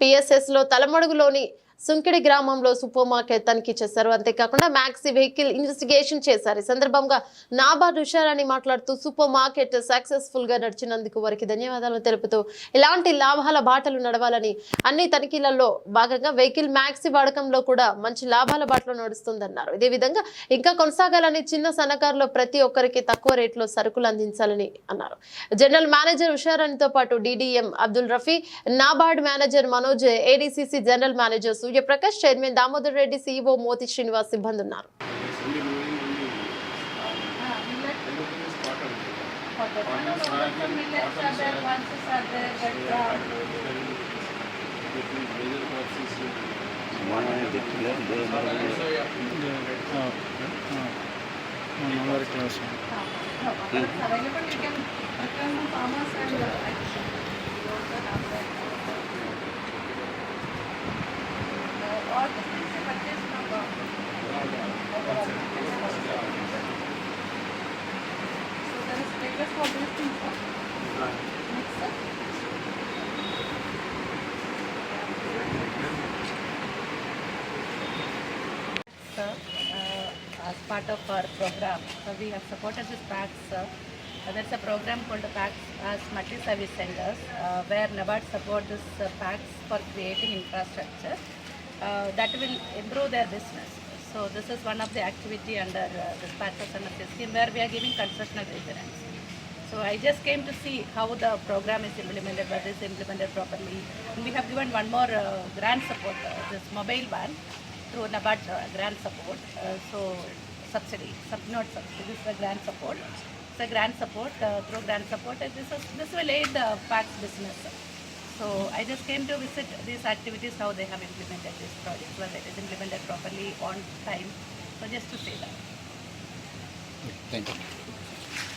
పిఎస్ఎస్లో తలమడుగులోని సుంకిడి గ్రామంలో super market తనిఖీ చేశారు. అంతేకాకుండా మ్యాక్సీ వెహికల్ ఇన్వెస్టిగేషన్ చేశారు. ఈ సందర్భంగా నాబార్డు హుషారాణి మాట్లాడుతూ సూపర్ మార్కెట్ సక్సెస్ఫుల్గా నడిచినందుకు వారికి ధన్యవాదాలు తెలుపుతూ ఇలాంటి లాభాల బాటలు నడవాలని అన్ని తనిఖీలలో భాగంగా వెహికల్ మ్యాక్సీ వాడకంలో కూడా మంచి లాభాల బాటలో నడుస్తుందన్నారు. ఇదే విధంగా ఇంకా కొనసాగాలని చిన్న సన్నకారులో ప్రతి ఒక్కరికి తక్కువ రేట్లో సరుకులు అందించాలని అన్నారు. జనరల్ మేనేజర్ ఉషారాణితో పాటు DDM Abdul Rafi NABARD manager Manoj ADCC general manager Suryaprakash chairman Damodar Reddy CEO Moti Srinivas సిబ్బంది ఉన్నారు Millets are there, status for this thing. Next, sir. Uh, as part of our program, so we have supported this PACS, sir. Uh, There's a program called the PACS as multi-service centers, uh, where NABARD support this uh, for creating infrastructure uh, that will improve their business. So this is one of the activity under uh, this PACS under this scheme where we are giving constructional insurance. So I just came to see how the program is implemented, whether it's implemented properly. And we have given one more uh, grant support, uh, this mobile one, through NABARD uh, grant support. Uh, so subsidy, sub, not subsidy, this is a grant support. It's a grant support, uh, through grant support. And this, is, this will aid the PACS business. So I just came to visit these activities, how they have implemented this project, whether it is implemented properly, on time. So just to say that. Thank you.